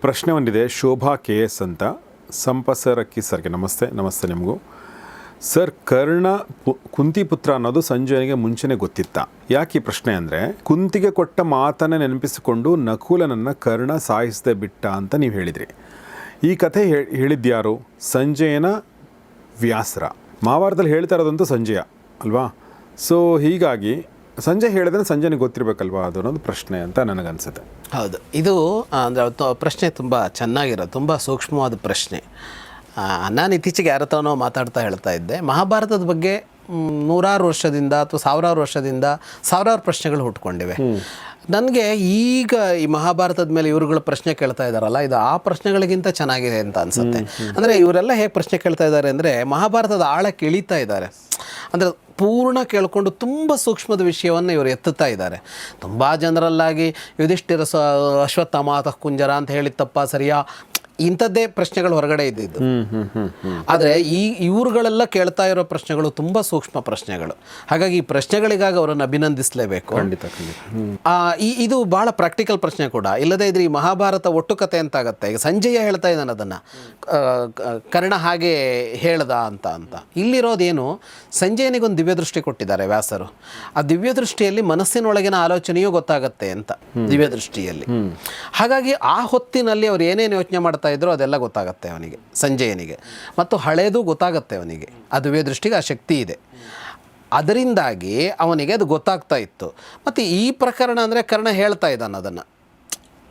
ಪ್ರಶ್ನೆ ಒಂದಿದೆ. Shobha K S ಅಂತ. ಸಂಪಸರಕ್ಕಿ ಸರ್ಗೆ ನಮಸ್ತೆ. ನಮಸ್ತೆ ನಿಮಗೂ. ಸರ್, ಕರ್ಣ ಕುಂತಿ ಪುತ್ರ ಅನ್ನೋದು ಸಂಜಯನಿಗೆ ಮುಂಚೆನೆ ಗೊತ್ತಿತ್ತ. ಯಾಕೆ ಈ ಪ್ರಶ್ನೆ ಅಂದರೆ, ಕುಂತಿಗೆ ಕೊಟ್ಟ ಮಾತನ್ನ ನೆನಪಿಸಿಕೊಂಡು ನಕುಲನನ್ನು ಕರ್ಣ ಸಾಯಿಸದೆ ಬಿಟ್ಟ ಅಂತ ನೀವು ಹೇಳಿದ್ರಿ. ಈ ಕಥೆ ಹೇಳಿದ್ಯಾರು? ಸಂಜಯನ ವ್ಯಾಸರ. ಮಹಾಭಾರತದಲ್ಲಿ ಹೇಳ್ತಾ ಇರೋದಂತೂ ಸಂಜಯ, ಅಲ್ವಾ? ಸೊ ಹೀಗಾಗಿ ಸಂಜಯ್ ಹೇಳಿದ್ರೆ ಸಂಜೆನಿಗೆ ಗೊತ್ತಿರಬೇಕಲ್ವಾ? ಅದು ಅನ್ನೋದು ಪ್ರಶ್ನೆ ಅಂತ ನನಗನ್ಸುತ್ತೆ. ಹೌದು. ಇದು ಅಂದರೆ ಪ್ರಶ್ನೆ ತುಂಬ ಚೆನ್ನಾಗಿರೋ ತುಂಬ ಸೂಕ್ಷ್ಮವಾದ ಪ್ರಶ್ನೆ. ನಾನು ಇತ್ತೀಚೆಗೆ ಯಾರ ಹತ್ರನೋ ಮಾತಾಡ್ತಾ ಹೇಳ್ತಾ ಇದ್ದೆ. ಮಹಾಭಾರತದ ಬಗ್ಗೆ ನೂರಾರು ವರ್ಷದಿಂದ ಅಥವಾ ಸಾವಿರಾರು ವರ್ಷದಿಂದ ಸಾವಿರಾರು ಪ್ರಶ್ನೆಗಳು ಹುಟ್ಕೊಂಡಿವೆ. ನನಗೆ ಈಗ ಈ ಮಹಾಭಾರತದ ಮೇಲೆ ಇವರುಗಳು ಪ್ರಶ್ನೆ ಕೇಳ್ತಾ ಇದ್ದಾರಲ್ಲ ಇದು ಆ ಪ್ರಶ್ನೆಗಳಿಗಿಂತ ಚೆನ್ನಾಗಿದೆ ಅಂತ ಅನ್ಸುತ್ತೆ. ಅಂದರೆ ಇವರೆಲ್ಲ ಹೇಗೆ ಪ್ರಶ್ನೆ ಕೇಳ್ತಾ ಇದ್ದಾರೆ ಅಂದರೆ ಮಹಾಭಾರತದ ಆಳಕ್ಕೆ ಇಳಿತಾ ಇದ್ದಾರೆ ಅಂದರೆ ಪೂರ್ಣ ಕೇಳಿಕೊಂಡು ತುಂಬ ಸೂಕ್ಷ್ಮದ ವಿಷಯವನ್ನು ಇವರು ಎತ್ತುತ್ತಾ ಇದ್ದಾರೆ ತುಂಬ ಜನರಲ್ಲಾಗಿ ಯುಧಿಷ್ಠಿರ ಸ ಅಶ್ವತ್ಥಾಮಾತ ಕುಂಜರ ಅಂತ ಹೇಳಿತ್ತಪ್ಪ ಸರಿಯಾ? ಇಂಥದ್ದೇ ಪ್ರಶ್ನೆಗಳು ಹೊರಗಡೆ ಇದ್ದಿದ್ದು. ಆದರೆ ಈ ಇವ್ರುಗಳೆಲ್ಲ ಕೇಳ್ತಾ ಇರೋ ಪ್ರಶ್ನೆಗಳು ತುಂಬ ಸೂಕ್ಷ್ಮ ಪ್ರಶ್ನೆಗಳು. ಹಾಗಾಗಿ ಈ ಪ್ರಶ್ನೆಗಳಿಗಾಗಿ ಅವರನ್ನು ಅಭಿನಂದಿಸಲೇಬೇಕು. ಖಂಡಿತ ಇದು ಬಹಳ ಪ್ರಾಕ್ಟಿಕಲ್ ಪ್ರಶ್ನೆ ಕೂಡ. ಇಲ್ಲದೇ ಇದ್ರೆ ಈ ಮಹಾಭಾರತ ಒಟ್ಟು ಕತೆ ಅಂತ ಆಗುತ್ತೆ. ಈಗ ಸಂಜಯ ಹೇಳ್ತಾ ಇದ್ದಾನೆ ಅದನ್ನು. ಕರ್ಣ ಹಾಗೆ ಹೇಳ್ದ ಅಂತ ಅಂತ. ಇಲ್ಲಿರೋದೇನು ಸಂಜಯನಿಗೊಂದು ದಿವ್ಯದೃಷ್ಟಿ ಕೊಟ್ಟಿದ್ದಾರೆ ವ್ಯಾಸರು. ಆ ದಿವ್ಯ ದೃಷ್ಟಿಯಲ್ಲಿ ಮನಸ್ಸಿನೊಳಗಿನ ಆಲೋಚನೆಯೂ ಗೊತ್ತಾಗತ್ತೆ ಅಂತ ದಿವ್ಯದೃಷ್ಟಿಯಲ್ಲಿ. ಹಾಗಾಗಿ ಆ ಹೊತ್ತಿನಲ್ಲಿ ಅವ್ರು ಏನೇನು ಯೋಚನೆ ಮಾಡ್ತಾ ಇದ್ರು, ಅದೆಲ್ಲ ಗೊತ್ತಾಗತ್ತೆ ಅವನಿಗೆ, ಸಂಜೆಯನಿಗೆ. ಮತ್ತು ಹಳೇದು ಗೊತ್ತಾಗತ್ತೆ ಅವನಿಗೆ. ಅದುವೇ ದೃಷ್ಟಿಗೆ ಆ ಶಕ್ತಿ ಇದೆ. ಅದರಿಂದಾಗಿ ಅವನಿಗೆ ಅದು ಗೊತ್ತಾಗ್ತಾ ಇತ್ತು. ಮತ್ತು ಈ ಪ್ರಕರಣ ಅಂದರೆ ಕರ್ಣ ಹೇಳ್ತಾ ಇದ್ದಾನೆ ಅದನ್ನು.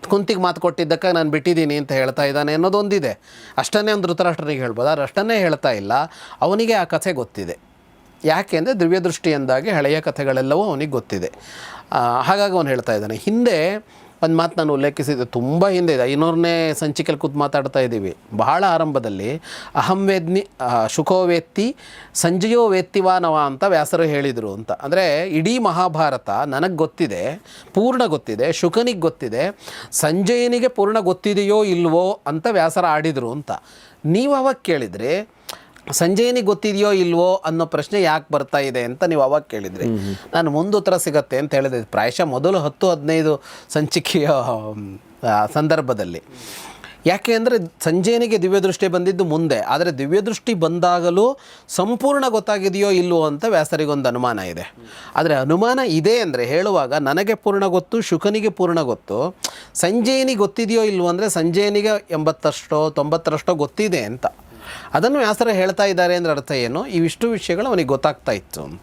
ಕುಂತಿಗೆ ಮಾತು ಕೊಟ್ಟಿದ್ದಕ್ಕೆ ನಾನು ಬಿಟ್ಟಿದ್ದೀನಿ ಅಂತ ಹೇಳ್ತಾ ಇದ್ದಾನೆ ಅನ್ನೋದೊಂದಿದೆ. ಅಷ್ಟನ್ನೇ ಒಂದು ಧೃತರಾಷ್ಟ್ರನಿಗೆ ಹೇಳ್ಬೋದು. ಆದರೆ ಅಷ್ಟನ್ನೇ ಹೇಳ್ತಾ ಇಲ್ಲ. ಅವನಿಗೆ ಆ ಕಥೆ ಗೊತ್ತಿದೆ. ಯಾಕೆ ಅಂದರೆ ದಿವ್ಯದೃಷ್ಟಿಯಿಂದಾಗಿ ಹಳೆಯ ಕಥೆಗಳೆಲ್ಲವೂ ಅವನಿಗೆ ಗೊತ್ತಿದೆ. ಹಾಗಾಗಿ ಅವನು ಹೇಳ್ತಾ ಇದ್ದಾನೆ. ಹಿಂದೆ ಒಂದು ಮಾತು ನಾನು ಉಲ್ಲೇಖಿಸಿದ್ದೆ ತುಂಬ ಹಿಂದೆ ಇದೆ. ಐನೂರನೇ ಸಂಚಿಕೆಯಲ್ಲಿ ಕೂತು ಮಾತಾಡ್ತಾ ಇದ್ದೀವಿ. ಬಹಳ ಆರಂಭದಲ್ಲಿ ಅಹಂ ವೇದ್ನಿ ಶುಕೋ ವೇತ್ತಿ, ಸಂಜಯೋ ವೇತ್ತಿವಾನವ ಅಂತ ವ್ಯಾಸರು ಹೇಳಿದರು ಅಂತ. ಅಂದರೆ ಇಡೀ ಮಹಾಭಾರತ ನನಗೆ ಗೊತ್ತಿದೆ, ಪೂರ್ಣ ಗೊತ್ತಿದೆ, ಶುಕನಿಗೆ ಗೊತ್ತಿದೆ, ಸಂಜಯನಿಗೆ ಪೂರ್ಣ ಗೊತ್ತಿದೆಯೋ ಇಲ್ವೋ ಅಂತ ವ್ಯಾಸರ ಆಡಿದರು ಅಂತ. ನೀವು ಅವಾಗ ಕೇಳಿದರೆ ಸಂಜಯನಿಗೆ ಗೊತ್ತಿದೆಯೋ ಇಲ್ವೋ ಅನ್ನೋ ಪ್ರಶ್ನೆ ಯಾಕೆ ಬರ್ತಾ ಇದೆ ಅಂತ ನೀವು ಅವಾಗ ಕೇಳಿದ್ರಿ. ನಾನು ಮುಂದೆ ಉತ್ತರ ಸಿಗತ್ತೆ ಅಂತ ಹೇಳಿದೆ. ಪ್ರಾಯಶಃ ಮೊದಲು ಹತ್ತು, ಹದಿನೈದು ಸಂಚಿಕೆಯ ಸಂದರ್ಭದಲ್ಲಿ. ಯಾಕೆ ಅಂದರೆ ಸಂಜಯನಿಗೆ ದಿವ್ಯದೃಷ್ಟಿ ಬಂದಿದ್ದು ಮುಂದೆ. ಆದರೆ ದಿವ್ಯದೃಷ್ಟಿ ಬಂದಾಗಲೂ ಸಂಪೂರ್ಣ ಗೊತ್ತಾಗಿದೆಯೋ ಇಲ್ವೋ ಅಂತ ವ್ಯಾಸರಿಗೊಂದು ಅನುಮಾನ ಇದೆ. ಆದರೆ ಅನುಮಾನ ಇದೆ ಅಂದರೆ ಹೇಳುವಾಗ ನನಗೆ ಪೂರ್ಣ ಗೊತ್ತು, ಶುಕನಿಗೆ ಪೂರ್ಣ ಗೊತ್ತು. ಸಂಜಯನಿಗೆ ಗೊತ್ತಿದೆಯೋ ಇಲ್ವೋ ಅಂದರೆ ಸಂಜಯನಿಗೆ ಎಂಬತ್ತಷ್ಟೋ ತೊಂಬತ್ತರಷ್ಟೋ ಗೊತ್ತಿದೆ ಅಂತ. ಅದನ್ನು ವ್ಯಾಸರ ಹೇಳ್ತಾ ಇದ್ದಾರೆ ಅಂದ್ರೆ ಅರ್ಥ ಏನು? ಇವಿಷ್ಟು ವಿಷಯಗಳು ಅವನಿಗೆ ಗೊತ್ತಾಗ್ತಾ ಇತ್ತು ಅಂತ.